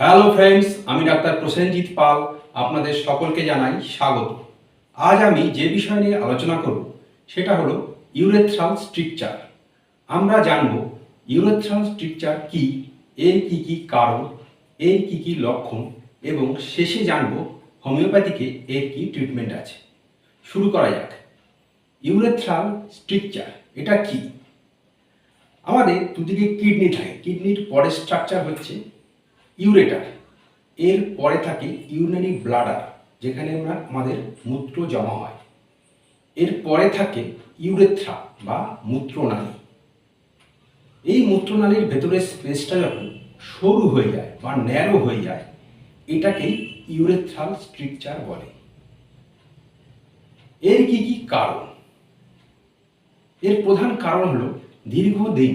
Hello friends আমি doctor Prasenjit Pal, আপনাদের সকলকে জানাই স্বাগত। আজ আমি যে বিষয় নিয়ে আলোচনা করব, সেটা হলো ইউরেথ্রাল স্ট্রিকচার আমরা জানব ইউরেথ্রাল স্ট্রিকচার কি, এর কি কি কারণ, এর কি কি লক্ষণ, এবং শেষে জানব হোমিওপ্যাথিকে এর কি ট্রিটমেন্ট আছে। শুরু করা যাক। ইউরেথ্রাল স্ট্রিকচার এটা কি? আমাদের দুদিকে কিডনি থাকে। কিডনির পরের স্ট্রাকচার হচ্ছে ইউরেটার। এর পরে থাকে ইউরিনারি ব্লাডার, যেখানে আমরা আমাদের মূত্র জমা হয়। এর পরে থাকে ইউরেথ্রা বা মূত্রনালী। এই মূত্রনালীর ভেতরের স্পেসটা যখন সরু হয়ে যায় বা ন্যারো হয়ে যায়, এটাকেই ইউরেথ্রাল স্ট্রিকচার বলে। এর কি কি কারণ? এর প্রধান কারণ হলো দীর্ঘদিন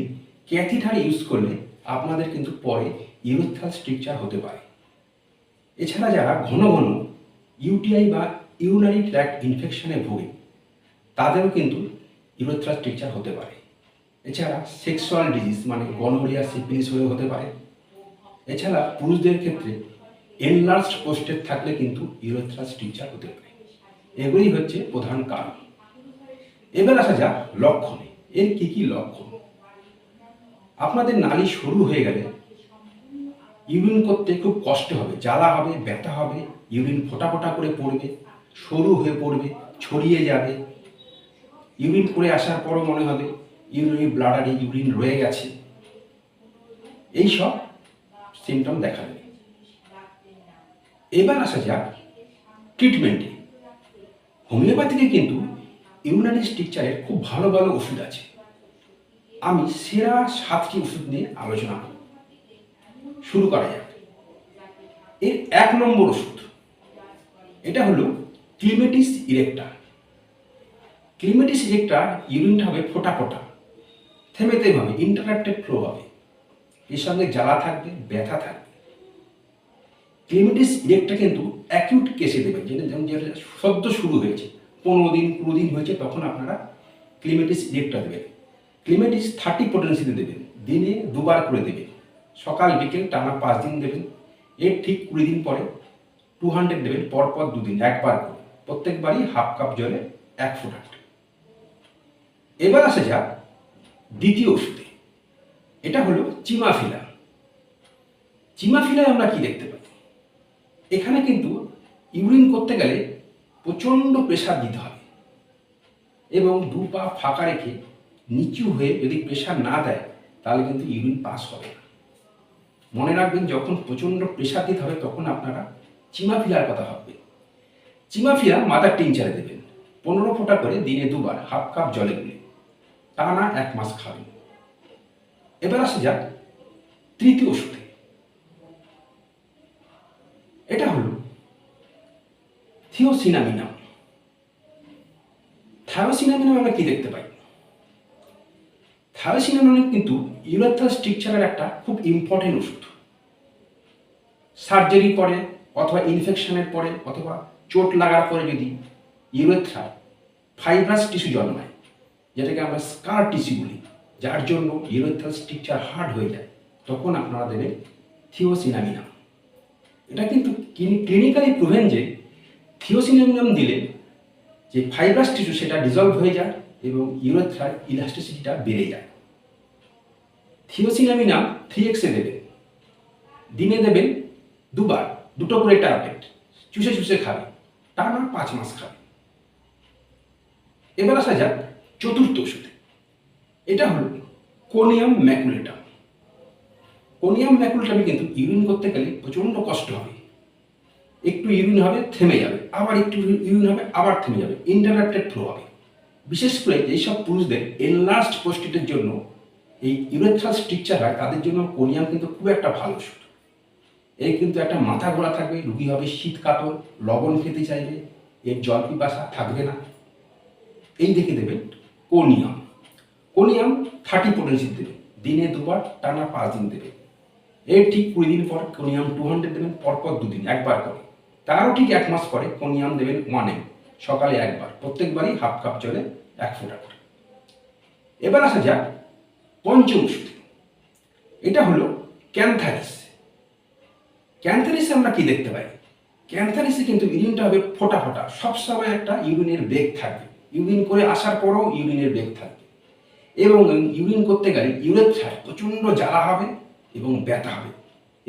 ক্যাথিটার ইউজ করলে আপনাদের কিন্তু পরে ইউরেথ্রাল স্ট্রিকচার হতে পারে। এছাড়া যারা ঘন ঘন ইউটিআই বা ইউনারি ট্র্যাক্ট ইনফেকশনে ভোগে, তাদেরও কিন্তু ইউরেথ্রাল স্ট্রিকচার হতে পারে। এছাড়া সেক্সুয়াল ডিজিজ মানে গনোরিয়া সিপিলিস হয়ে হতে পারে। এছাড়া পুরুষদের ক্ষেত্রে এনলার্জড পোস্টের থাকলে কিন্তু ইউরেথ্রাল স্ট্রিকচার হতে পারে। এগুলি হচ্ছে প্রধান কারণ। এবার আসা যাক লক্ষণে। এর কি কি লক্ষণ? আপনাদের নালী শুরু হয়ে গেলে ইউরিন করতে খুব কষ্ট হবে, জ্বালা হবে, ব্যথা হবে, ইউরিন ফোটা ফোটা করে পড়বে, সরু হয়ে পড়বে, ছড়িয়ে যাবে। ইউরিন করে আসার পরও মনে হবে ইউরিন ব্লাডারে ইউরিন রয়ে গেছে। এইসব সিমটম দেখা দেবে। এবার আসা যাক ট্রিটমেন্টে হোমিওপ্যাথিতে কিন্তু ইউনারি স্ট্রিকচারের খুব ভালো ভালো ওষুধ আছে। আমি সেরা সাতটি ওষুধ নিয়ে আলোচনা করব। শুরু করা যাক। এর এক নম্বর ওষুধ, এটা হলো ক্লিমেটিস ইরেক্টা ক্লিমেটিস ইরেক্টা ইউরিনটা হবে ফোটা ফোটা। থেমে থেমে হবে ইন্টারাক্টেড ফ্লো হবে। এর সঙ্গে জ্বালা থাকবে, ব্যথা থাকবে। ক্লিমেটিস ইরেক্টা কিন্তু অ্যাকিউট কেসে দেবেন, যেটা যেমন যেটা সদ্য শুরু হয়েছে, পনেরো দিন, কুড়ি দিন হয়েছে, তখন আপনারা ক্লিমেটিস ইরেক্টা দেবেন। ক্লিমেটিস থার্টি পোটেন্সিতে দেবেন, দিনে দুবার করে দেবেন। সকাল বিকেল টানা পাঁচ দিন দেবেন। এর ঠিক কুড়ি দিন পরে টু হান্ড্রেড দেবেন, পরপর দুদিন, একবার করে। প্রত্যেকবারই হাফ কাপ জলে এক ফোঁটা করে। এবার আসা যাক দ্বিতীয় ওষুধে। এটা হলো চিমাফিলা। চিমাফিলায় আমরা কি দেখতে পাই? এখানে কিন্তু ইউরিন করতে গেলে প্রচণ্ড প্রেশার দিতে হবে এবং দু পা ফাঁকা রেখে নিচু হয়ে যদি প্রেশার না দেয়, তাহলে কিন্তু ইউরিন পাস হবে না। মনে রাখবেন, যখন প্রচণ্ড প্রেশার দিতে হবে, তখন আপনারা চিমাফিলার কথা ভাববেন। চিমাফিলা মাদার টিনচারে দেবেন। পনেরো ফোঁটা করে দিনে দুবার হাফ কাপ জলে গুলে টানা এক মাস খাবেন। এবার আসা যাক তৃতীয় ওষুধে। এটা হলো থিওসিনামিনাম। থায়োসিনামিনাম আমরা কি দেখতে পাই? থায়োসিনামিনাম কিন্তু ইউরেথ্রাল স্ট্রিকচারের একটা খুব ইম্পর্টেন্ট ওষুধ। সার্জারি পরে অথবা ইনফেকশনের পরে অথবা চোট লাগার পরে যদি ইউরেথ্রা ফাইব্রাস টিস্যু জন্মায়, যেটাকে আমরা স্কার টিস্যু বলি, যার জন্য ইউরেথ্রাল স্ট্রিকচার হার্ড হয়ে যায়, তখন আপনারা দেবেন থিওসিনামিনাম এটা কিন্তু ক্লিনিক্যালি প্রুভেন যে থিওসিনামিনাম দিলে যে ফাইব্রাস টিস্যু সেটা ডিজলভ হয়ে যায় এবং ইউরেথ্রার ইলাস্টিসিটিটা বেড়ে যায়। থিওসিনামিনাম থ্রি এক্সে দেবেন দিনে দেবেন দুবার, দুটো করে ট্যাবলেট চুষে চুষে খাবে। টানা পাঁচ মাস খাবে। এবার আসা যাক চতুর্থ ওষুধে। এটা হলো কোনিয়াম ম্যাকুলেটাম। কোনিয়াম ম্যাকুলেটামে কিন্তু ইউরিন করতে গেলে প্রচণ্ড কষ্ট হবে। একটু ইউরিন হবে, থেমে যাবে। আবার একটু ইউরিন হবে, আবার থেমে যাবে। ইন্টারাক্টেড ফ্লো হবে। বিশেষ করে যেসব পুরুষদের এনলার্জড পোস্টিটের জন্য এই ইউরেথ্রাল স্ট্রিকচার তাদের জন্য কোনিয়াম কিন্তু খুব একটা ভালো ওষুধ। এর কিন্তু একটা মাথা ঘোরা থাকবে, রুগী হবে শীত কাতর, লবণ খেতে চাইবে, এর জল পিপাসা থাকবে না। এই দেখে দেবেন কোনিয়াম কোনিয়াম থার্টি পোটেন্সি দেবে, দিনে দুবার, টানা পাঁচ দিন দেবে। এর ঠিক কুড়ি দিন পর কোনিয়াম টু হান্ড্রেড দেবেন, পরপর দুদিন, একবার করে। তারও ঠিক এক মাস পরে কোনিয়াম দেবেন ওয়ান এম সকালে একবার, প্রত্যেকবারই হাফ কাপ জলে এক ফোঁটা করে। এবার আসা যাক পঞ্চম ওষুধ এটা হলো ক্যান্থারিস। ক্যান্সারিসে আমরা কি দেখতে পাই? ক্যান্সারিসে কিন্তু ইউরিনটা হবে ফোটা ফোটা। সবসময় একটা ইউরিনের বেগ থাকবে। ইউরিন করে আসার পরেও ইউরিনের বেগ থাকবে। এবং ইউরিন করতে গেলে ইউরেথ্রায় প্রচণ্ড জ্বালা হবে এবং ব্যথা হবে।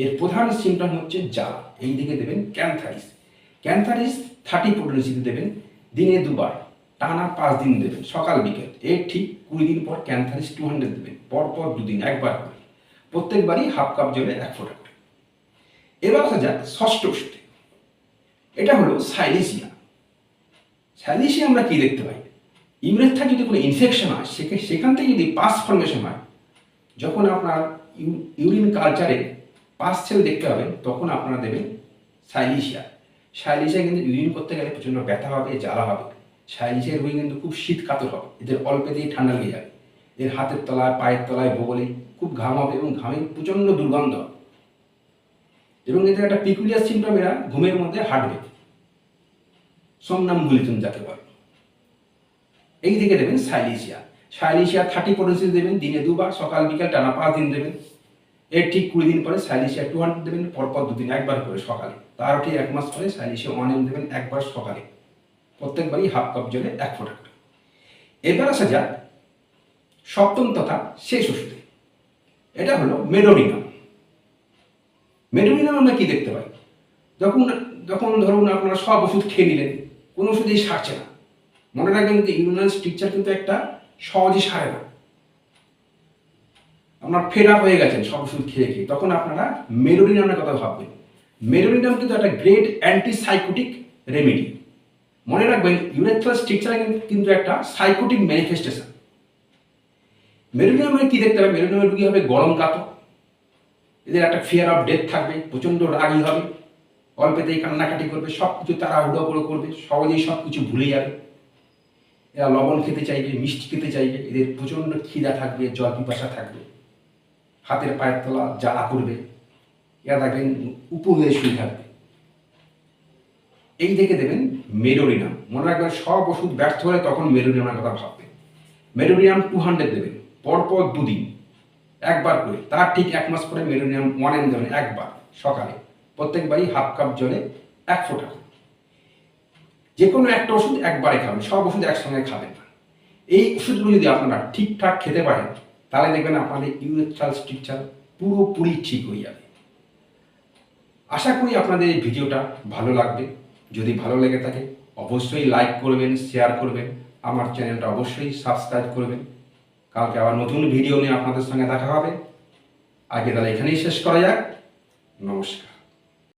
এর প্রধান সিমটম হচ্ছে জ্বালা। এই দিকে দেবেন ক্যান্থারিস। ক্যান্থারিস থার্টি পোটেন্সিতে দেবেন। দিনে দুবার। টানা পাঁচ দিন দেবেন, সকাল, বিকেল। এর ঠিক কুড়ি দিন পর ক্যান্থারিস টু হান্ড্রেড দেবেন, পরপর দুদিন, একবার করে। প্রত্যেকবারই হাফ কাপ জলে এক ফোঁটা করে। এবার আসা যাক ষষ্ঠ ওষুধে এটা হলো সাইলিসিয়া। সাইলিসিয়া আমরা কি দেখতে পাই? ইউরেথ্রা যদি কোনো ইনফেকশন হয় সেখে- সেখান থেকে যদি পাস ফর্মেশন হয়, যখন আপনার ইউরিন কালচারে পাস সেল দেখতে পাবেন, তখন আপনারা দেবেন সাইলিসিয়া। সাইলিসিয়া কিন্তু ইউরিন করতে গেলে প্রচণ্ড ব্যথা হবে, জ্বালা হবে। সাইলিসিয়ার রোগী কিন্তু খুব শীত কাতর হবে। এদের অল্পে অল্পেতেই ঠান্ডা লেগে যাবে। এর হাতের তলায়, পায়ের তলায় বগলে খুব ঘাম হবে এবং ঘামে প্রচণ্ড দুর্গন্ধ হবে। এবং এদের একটা পিকুলিয়ার সিমটম এরা ঘুমের মধ্যে হাঁটবে। সোমনামগুলিতুন যাকে বলে। এই দিকে দেবেন সাইলিসিয়া সাইলিসিয়া থার্টি পোটেন্সি দেবেন, দিনে দুবার, সকাল, বিকাল, টানা পাঁচ দিন দেবেন। এর ঠিক কুড়ি দিন পরে সাইলিসিয়া টু হান্ড্রেড দেবেন, পরপর দুদিন একবার করে সকালে। তারও ঠিক এক মাস পরে সাইলিসিয়া ওয়ান এম দেবেন, একবার সকালে। প্রত্যেকবারই হাফ কাপ জলে এক ফোঁটা করে। এবার আসা যাক সপ্তম তথা শেষ ওষুধে। এটা হলো মেডোরিনাম মেডোরিনাম আমরা কি দেখতে পাই? যখন যখন ধরুন আপনারা সব ওষুধ খেয়ে নিলেন, কোনো ওষুধই সারছে না। মনে রাখবেন যে ইউনাল স্ট্রিকচার কিন্তু একটা সহজে সারে না। আপনার আপ হয়ে গেছেন সব ওষুধ খেয়ে খেয়ে। তখন আপনারা মেডোরিনামের কথা ভাববেন। মেডোরিনাম কিন্তু একটা গ্রেট অ্যান্টিসাইকোটিক রেমেডি মনে রাখবেন ইউরেথ্রাল স্ট্রিকচার কিন্তু একটা সাইকোটিক ম্যানিফেস্টেশন মেরুনিয়ামে কি দেখতে হবে? মেরুনিয়ামের রুগী হবে গরম কাতো এদের একটা ফিয়ার অফ ডেথ থাকবে, প্রচণ্ড রাগী হবে। অল্পেতেই কান্নাকাটি করবে সব কিছু তারা করে করবে, সহজেই সব কিছু ভুলে যাবে। এরা লবণ খেতে চাইবে, মিষ্টি খেতে চাইবে, এদের প্রচণ্ড খিদা থাকবে জল পিপাসা থাকবে। হাতের পায়ের তলা জ্বালা করবে। এরা দেখবেন উপরে শুয়ে থাকবে। এই দেখে দেবেন মেরোরিনাম মনে রাখবেন, সব ওষুধ ব্যর্থ হলে তখন মেডোরিনামের কথা ভাববেন। মেডোরিয়াম টু হান্ড্রেড দেবেন, পরপর দুদিন, একবার করে। তার ঠিক এক মাস পরে মেডোরিয়াম ওয়ান এম দেবেন একবার, সকালে। প্রত্যেকবারই হাফ কাপ জলে এক ফোঁটা যে কোনো একটা ওষুধ একবারে খাবেন, সব ওষুধ একসঙ্গে খাবেন না। এই ওষুধগুলো যদি আপনারা ঠিকঠাক খেতে পারেন, তাহলে দেখবেন আপনাদের ইউরেথ্রাল স্ট্রিকচার পুরোপুরি ঠিক হয়ে যাবে। আশা করি আপনাদের এই ভিডিওটা ভালো লাগবে। যদি ভালো লেগে থাকে, অবশ্যই লাইক করবেন শেয়ার করবেন। আমার চ্যানেলটা অবশ্যই সাবস্ক্রাইব করবেন। কালকে আবার নতুন ভিডিও নিয়ে আপনাদের সঙ্গে দেখা হবে। আগে তাহলে এখানেই শেষ করা যাক। নমস্কার।